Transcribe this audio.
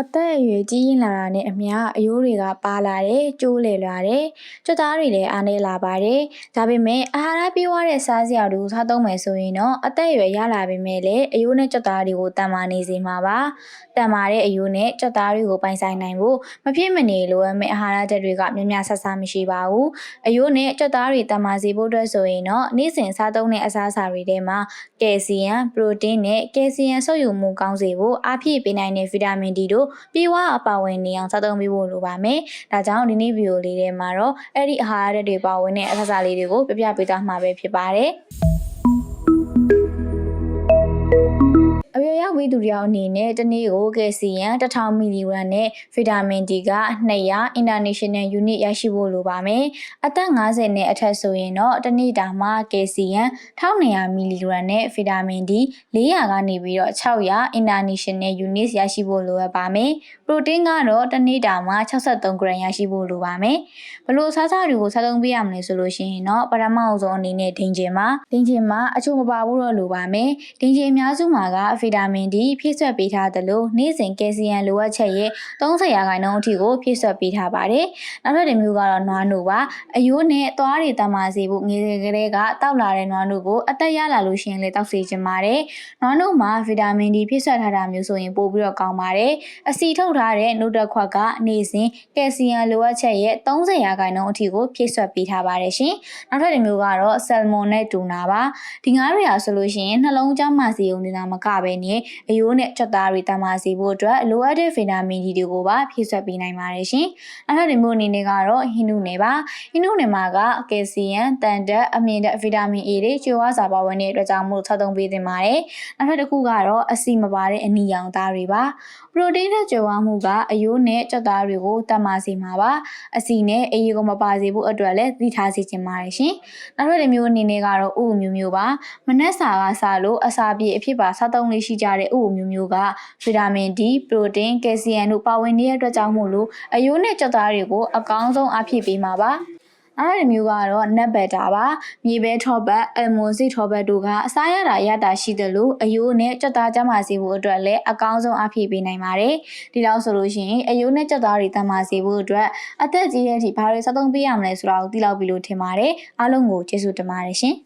အသက်အရွယ်ကြီးရင်လာတာနဲ့အမျှအယိုးတွေကပါလာတယ်ကျိုးလေလာတယ်ကြွက်သားတွေလည်းအားနေလာပါတယ်ဒါပေမဲ့အာဟာရပြည့်ဝတဲ့စားစရာတွေကိုစားသုံးမယ်ဆိုရင်တော့အသက်အရွယ်ရလာပေမဲ့လည်းအယိုးနဲ့ကြွက်သားတွေကိုတန်မာနေစေမှာပါတန်မာတဲ့အယိုးနဲ့ကြွက်သားတွေကိုပိုင်ဆိုင်နိုင်ဖို့မဖြစ်မနေလိုအပ်မယ့်အာဟာရချက်တွေကများများဆဆမရှိပါဘူးအယိုးနဲ့ကြွက်သားတွေတန်မာစေဖို့အတွက်ဆိုရင်တော့နေ့စဉ်စားသုံးတဲ့အစားအစာတွေထဲမှာကယ်ဆီယမ်ပရိုတင်းနဲ့ကယ်ဆီယမ်ဆုပ်ယူမှုကောင်းစေဖို့အားဖြည့်ပေးနိုင်တဲ့ဗီတာမင် D တို့ပြေဝအပါဝင်နေအောင်စားသုံးပေးဖို့လိုပါမယ်။ဒါကြောင့်ဒီနေ့ဗီဒီယိုလေးထဲမှာတော့အဲ့ဒီအာဟာရတွေပါဝင်တဲ့အစားအစာလေးတွေကိုပြပြပေးသွားမှာပဲဖြစ်ပါတယ်။ အရွယ်ရောက်ပြီးသူတယောက်အနေနဲ့တစ်နေ့ကိုကယ်ဆီယမ်1000မီလီဂရမ်နဲ့ဗီတာမင် D က200 international unit ရရှိဖို့လိုပါမယ်။အသက်50နဲ့အထက်ဆိုရင်တော့တစ်နေ့တာမှာကယ်ဆီယမ်1200မီလီဂရမ်နဲ့ဗီတာမင် D 400ကနေပြီးတော့600 international unit ရရှိဖို့လိုအပ်ပါမယ်။ပရိုတင်းကတော့တစ်နေ့တာမှာ63ဂရမ်ရရှိဖို့လိုပါမယ်။ဘလို့စားစားတွေကိုစားသုံးပေးရမလဲဆိုလို့ရှိရင်တော့ပထမအဆုံးအနေနဲ့ဒိန်ချင်မှာဒိန်ချင်မှာအချို့မပါဘူးတော့လိုပါမယ်။ဒိန်ချင်အများစုမှာကဗီတာမင် D ဖြည့်ဆွက်ပေးထားသလိုနေ့စဉ်ကယ်ဆီယမ်လိုအပ်ချက်ရဲ့30ရာခိုင်နှုန်းအထိကိုဖြည့်ဆွက်ပေးထားပါတယ်။နောက်ထပ်တစ်မျိုးကတော့နွားနိုပါအယိုးနဲ့သွားတွေတမာစေဖို့ငယ်ငယ်ကလေးကတောက်လာတဲ့နွားနိုကိုအသက်ရလာလို့ရှိရင်လည်းတောက်စေချင်ပါတယ်။နွားနိုမှာဗီတာမင် D ဖြည့်ဆွက်ထားတာမျိုးဆိုရင်ပိုပြီးတော့ကောင်းပါတယ်။အစီထုတ်ထားတဲ့နို့တက်ခွက်ကနေ့စဉ်ကယ်ဆီယမ်လိုအပ်ချက်ရဲ့30ရာခိုင်နှုန်းအထိကိုဖြည့်ဆွက်ပေးထားပါတယ်ရှင်။နောက်ထပ်တစ်မျိုးကတော့ဆယ်မွန်နဲ့တူနာပါ။ဒီငါးတွေဟာဆိုလို့ရှိရင်နှလုံးကြောင်းမှစီုံနေတာမကပဲနဲ့အယိုးနဲ့ချက်သားတွေတမာစေဖို့အတွက်လိုအပ်တဲ့ဗီတာမင် D တွေကိုပါဖြည့်ဆွက်ပေးနိုင်ပါတယ်ရှင်။နောက်ထပ်ဒီမျိုးအနေနဲ့ကတော့ဟင်းနုနယ်ပါ။ဟင်းနုနယ်မှာကကယ်ဆီယမ်တန်တက်အမြင့်တက်ဗီတာမင် A တွေကျွေးဝါစာပါဝင်တဲ့အတွက်ကြောင့်မို့ဆက်သုံးပေးသင့်ပါတယ်။နောက်ထပ်တစ်ခုကတော့အဆီမပါတဲ့အနီရောင်သားတွေပါ။ပရိုတင်းနဲ့ကျွေးဝါမှုကအယိုးနဲ့ချက်သားတွေကိုတမာစေမှာပါ။အဆီနဲ့အေးရီကိုမပါစေဖို့အတွက်လည်းသိထားစေချင်ပါတယ်ရှင်။နောက်ထပ်ဒီမျိုးအနေနဲ့ကတော့ဥမျိုးမျိုးပါ။မနက်စာကစားလို့အစာပြေအဖြစ်ပါစားသုံးလေးရှိကြတဲ့ဥမျိုးမျိုးကဗီတာမင် D ပရိုတင်းကယ်ဆီယမ်တို့ပါဝင်နေတဲ့အတွက်ကြောင့်မို့လို့အယိုးနဲ့ကြက်သားတွေကိုအကောင်းဆုံးအဖြစ်ပေးမှာပါအဲ့ဒီမျိုးကတော့နက်ဘက်တာပါမြေပဲထောပတ်အမွန်စီထောပတ်တို့ကအစားရတာရတာရှိတယ်လို့အယိုးနဲ့ကြက်သားကြမ်းမာစေဖို့အတွက်လည်းအကောင်းဆုံးအဖြစ်ပေးနိုင်ပါတယ်ဒီလောက်ဆိုလို့ရှိရင်အယိုးနဲ့ကြက်သားတွေတမ်းမာစေဖို့အတွက်အသက်ကြီးတဲ့အထိဘာတွေစသုံးပေးရမလဲဆိုတာကိုသိလောက်ပြီလို့ထင်ပါတယ်အားလုံးကိုကျေးဇူးတင်ပါတယ်ရှင်